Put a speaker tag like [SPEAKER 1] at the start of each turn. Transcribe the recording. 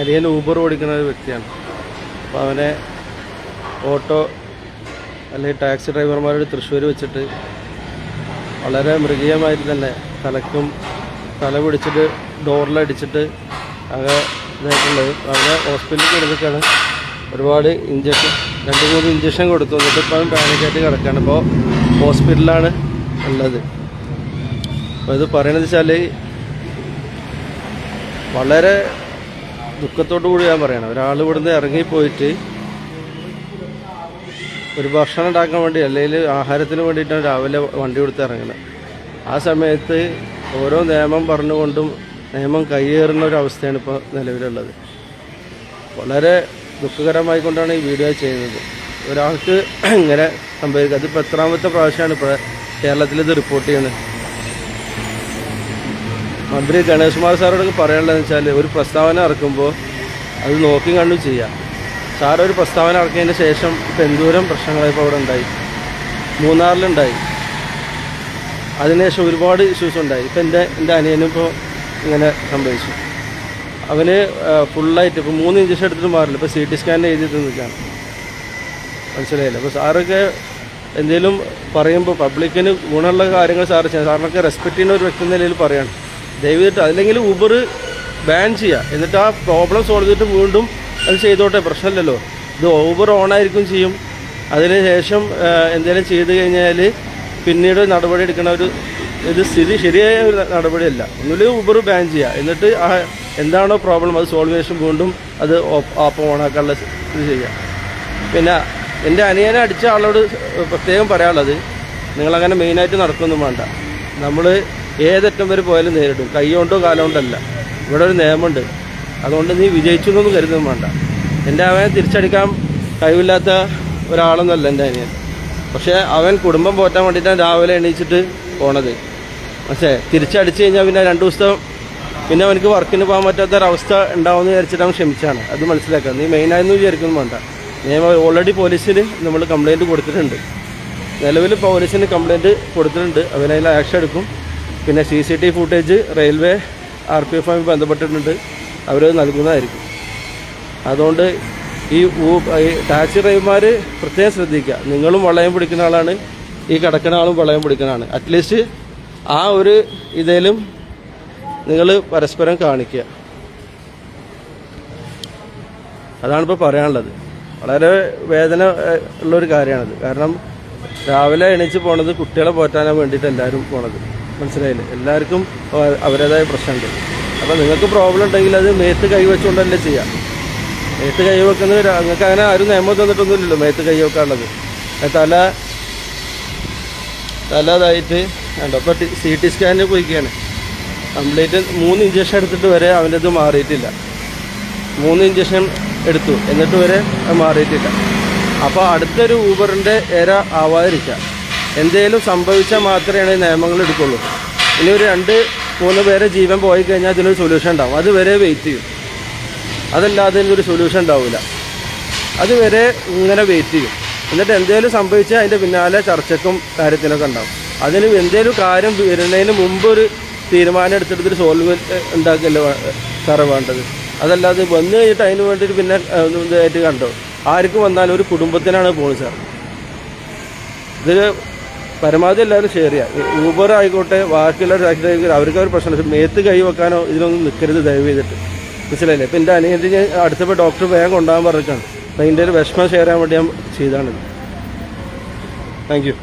[SPEAKER 1] അനിയൻ ഊബർ ഓടിക്കുന്ന ഒരു വ്യക്തിയാണ്. അപ്പോൾ അവനെ ഓട്ടോ അല്ലെങ്കിൽ ടാക്സി ഡ്രൈവർമാരോട് തൃശ്ശൂർ വെച്ചിട്ട് വളരെ മൃഗീയമായിട്ട് തന്നെ തലക്കും തല പിടിച്ചിട്ട് ഡോറിലടിച്ചിട്ട് അങ്ങനെ ഇതായിട്ടുള്ളത് അവനെ ഹോസ്പിറ്റലിൽ കൊടുത്തിട്ടാണ് ഒരുപാട് ഇഞ്ചക്ഷൻ രണ്ട് മൂന്ന് ഇഞ്ചക്ഷൻ കൊടുത്തു. എന്നിട്ട് ഇപ്പം പാനിക്കായിട്ട് കിടക്കുകയാണ്. ഇപ്പോൾ ഹോസ്പിറ്റലിലാണ് ഉള്ളത്. അപ്പോൾ ഇത് പറയണത് വെച്ചാൽ വളരെ ദുഃഖത്തോടു കൂടി ഞാൻ പറയണം ഒരാൾ ഇവിടുന്ന് ഇറങ്ങിപ്പോയിട്ട് ഒരു ഭക്ഷണം ഉണ്ടാക്കാൻ വേണ്ടി അല്ലെങ്കിൽ ആഹാരത്തിന് വേണ്ടിയിട്ടാണ് രാവിലെ വണ്ടി കൊടുത്ത് ഇറങ്ങുന്നത്. ആ സമയത്ത് ഓരോ നിയമം പറഞ്ഞുകൊണ്ടും നിയമം കയ്യേറുന്ന ഒരു അവസ്ഥയാണ് ഇപ്പോൾ നിലവിലുള്ളത്. വളരെ ദുഃഖകരമായിക്കൊണ്ടാണ് ഈ വീഡിയോ ചെയ്യുന്നത്. ഒരാൾക്ക് ഇങ്ങനെ സംഭവിക്കുക. അതിപ്പോൾ എത്രാമത്തെ പ്രാവശ്യമാണ് ഇപ്പോൾ കേരളത്തിൽ ഇത് റിപ്പോർട്ട് ചെയ്യുന്നത്? മന്ത്രി ഗണേഷ് കുമാർ സാറോടൊക്കെ പറയാനുള്ളതെന്ന് വെച്ചാൽ ഒരു പ്രസ്താവന ഇറക്കുമ്പോൾ അത് നോക്കി കണ്ടും ചെയ്യാം. സാർ ഒരു പ്രസ്താവന ഇറക്കിയതിന് ശേഷം ഇപ്പം എന്തോരം പ്രശ്നങ്ങളിപ്പോൾ അവിടെ ഉണ്ടായി? മൂന്നാറിലുണ്ടായി. അതിനുശേഷം ഒരുപാട് ഇഷ്യൂസ് ഉണ്ടായി. ഇപ്പം എന്റെ എന്റെ അനിയനും ഇപ്പോൾ ഇങ്ങനെ സംഭവിച്ചു. അവന് ഫുള്ളായിട്ട് ഇപ്പോൾ മൂന്ന് ഇഞ്ചക്ഷൻ എടുത്തിട്ട് മാറില്ല. ഇപ്പോൾ സി ടി സ്കാൻ എഴുതിയിട്ട് നിൽക്കുകയാണ് മനസ്സിലായില്ല? അപ്പോൾ സാറൊക്കെ എന്തെങ്കിലും പറയുമ്പോൾ പബ്ലിക്കിന് ഗുണമുള്ള കാര്യങ്ങൾ സാറ് ചെയ്യാം സാറിനൊക്കെ റെസ്പെക്റ്റ് ചെയ്യുന്ന ഒരു വ്യക്തി നിലയിൽ പറയാണ്. ദയവിട്ട് അല്ലെങ്കിൽ ഊബർ ബാൻ ചെയ്യുക എന്നിട്ട് ആ പ്രോബ്ലം സോൾവ് ചെയ്തിട്ട് വീണ്ടും അത് ചെയ്തോട്ടെ പ്രശ്നമില്ലല്ലോ. ഇത് ഊബർ ഓണായിരിക്കും ചെയ്യും. അതിന് ശേഷം എന്തെങ്കിലും ചെയ്ത് കഴിഞ്ഞാൽ പിന്നീട് നടപടി എടുക്കുന്ന ഒരു ഇത് സ്ഥിതി ശരിയായ ഒരു നടപടിയല്ല. ഒന്നുമില്ല ഊബർ ബാൻ ചെയ്യുക എന്നിട്ട് ആ എന്താണോ പ്രോബ്ലം അത് സോൾവ് ചെയ്യും വീണ്ടും അത് ആപ്പ് ഓണാക്കാനുള്ള ഇത് ചെയ്യുക പിന്നെ എന്റെ അനിയനെ അടിച്ച ആളോട് പ്രത്യേകം പറയാനുള്ളത് നിങ്ങളങ്ങനെ മെയിനായിട്ട് നടക്കൊന്നും വേണ്ട. നമ്മൾ ഏതറ്റം വരെ പോയാലും നേരിടും. കൈകൊണ്ടോ കാലുകൊണ്ടല്ല കാലം ഇവിടെ ഒരു നിയമമുണ്ട്. അതുകൊണ്ട് നീ വിജയിച്ചു എന്നൊന്നും കരുതുന്നു വേണ്ട. എന്റെ അവനെ തിരിച്ചടിക്കാൻ കഴിവില്ലാത്ത ഒരാളൊന്നുമല്ല എന്റെ അനിയൻ. പക്ഷേ അവൻ കുടുംബം പോറ്റാൻ വേണ്ടിയിട്ടാണ് രാവിലെ എണീച്ചിട്ട് പോണത്. പക്ഷേ തിരിച്ചടിച്ച് കഴിഞ്ഞാൽ പിന്നെ രണ്ട് ദിവസം പിന്നെ അവനക്ക് വർക്കിന് പോകാൻ പറ്റാത്ത ഒരവസ്ഥ ഉണ്ടാവുമെന്ന് വിചാരിച്ചിട്ട് അവൻ ക്ഷമിച്ചാണ്. അത് മനസ്സിലാക്കുക. നീ മെയിനായെന്ന് വിചാരിക്കുന്നു വേണ്ട. നിയമം ഓൾറെഡി പോലീസിന് നമ്മൾ കംപ്ലയിന്റ് കൊടുത്തിട്ടുണ്ട്. നിലവിൽ പോലീസിന് കംപ്ലയിന്റ് കൊടുത്തിട്ടുണ്ട്. അവനതിൽ ആക്ഷൻ എടുക്കും. പിന്നെ C C T footage railway R P എഫുമായി ബന്ധപ്പെട്ടിട്ടുണ്ട്. അവർ നൽകുന്നതായിരിക്കും. അതുകൊണ്ട് ഈ ടാക്സി ഡ്രൈവർമാർ പ്രത്യേകം ശ്രദ്ധിക്കുക. നിങ്ങളും വളയം പിടിക്കുന്ന ആളാണ്. ഈ കിടക്കുന്ന ആളും വളയം പിടിക്കുന്ന ആണ് അറ്റ്ലീസ്റ്റ് ആ ഒരു ഇതിലും നിങ്ങൾ പരസ്പരം കാണിക്കുക. അതാണിപ്പോൾ പറയാനുള്ളത്. വളരെ വേദന ഉള്ളൊരു കാര്യമാണത്. കാരണം രാവിലെ എണീച്ച് പോണത് കുട്ടികളെ പോറ്റാനാൻ വേണ്ടിയിട്ട് എല്ലാവരും പോണത്. മനസ്സിലായില്ലേ? എല്ലാവർക്കും അവ- അവരുടേതായ പ്രശ്നമുണ്ട്. അപ്പോൾ നിങ്ങൾക്ക് പ്രോബ്ലം ഉണ്ടെങ്കിൽ അത് മേത്ത് കൈവച്ചുകൊണ്ടല്ലേ ചെയ്യാം. മേത്ത് കൈവെക്കുന്നത് നിങ്ങൾക്ക് അങ്ങനെ ആരും നിയമം തന്നിട്ടൊന്നുമില്ലല്ലോ മേത്ത് കൈവെക്കാനുള്ളത് തല തല ഇതായിട്ട് കണ്ടോ? അപ്പോൾ സി ടി സ്കാനിൽ പോയിക്കുകയാണ് കംപ്ലീറ്റ് മൂന്ന് ഇഞ്ചക്ഷൻ എടുത്തിട്ട് വരെ അവന്റെ ഇത് മാറിയിട്ടില്ല. മൂന്ന് ഇഞ്ചക്ഷൻ എടുത്തു. എന്നിട്ട് വരെ മാറിയിട്ടില്ല. അപ്പോൾ അടുത്തൊരു ഊബറിന്റെ ഇര ആവാതിരിക്കുക എന്തെങ്കിലും സംഭവിച്ചാൽ മാത്രമേ നിയമങ്ങൾ എടുക്കുള്ളൂ. ഇനി ഒരു രണ്ട് മൂന്ന് പേരെ ജീവൻ പോയി കഴിഞ്ഞാൽ അതിനൊരു സൊല്യൂഷൻ ഉണ്ടാവും. അതുവരെ വെയിറ്റ് ചെയ്യും. അതല്ലാതെ ഇതിനൊരു സൊല്യൂഷൻ ഉണ്ടാവില്ല അതുവരെ ഇങ്ങനെ വെയിറ്റ് ചെയ്യും. എന്നിട്ട് എന്തെങ്കിലും സംഭവിച്ചാൽ അതിന്റെ പിന്നാലെ ചർച്ചക്കും കാര്യത്തിനൊക്കെ ഉണ്ടാവും. അതിന് എന്തെങ്കിലും കാര്യം വരുന്നതിന് മുമ്പ് ഒരു തീരുമാനം എടുത്തിട്ട് ഒരു സോൾവ് ഉണ്ടാക്കിയല്ലോ സാറേ വേണ്ടത്? അതല്ലാതെ വന്നു കഴിഞ്ഞിട്ട് അതിന് വേണ്ടിയിട്ട് പിന്നെ ഇതായിട്ട് കണ്ടോ? ആർക്ക് വന്നാലും ഒരു കുടുംബത്തിനാണ് പോകുന്നത് സാർ. ഇത് പരമാവധി എല്ലാവരും ഷെയർ ചെയ്യുക. ഊബർ ആയിക്കോട്ടെ ബാക്കിയുള്ള ടാക്സി ഡ്രൈവർ അവർക്ക് അവർ പ്രശ്നം പക്ഷേ മേത്ത് കൈ വെക്കാനോ ഇതിനൊന്നും നിൽക്കരുത് ദയവ് ചെയ്തിട്ട്. മനസ്സിലായില്ലേ? ഇപ്പം എന്റെ അനിയന്റെ ഞാൻ അടുത്തപ്പോൾ ഡോക്ടർ വേഗം കൊണ്ടുപോകാൻ പറഞ്ഞിട്ടാണ്. അപ്പം അതിന്റെ ഒരു വിഷമം ഷെയർ ചെയ്യാൻ വേണ്ടി ഞാൻ ചെയ്താണ് താങ്ക് യു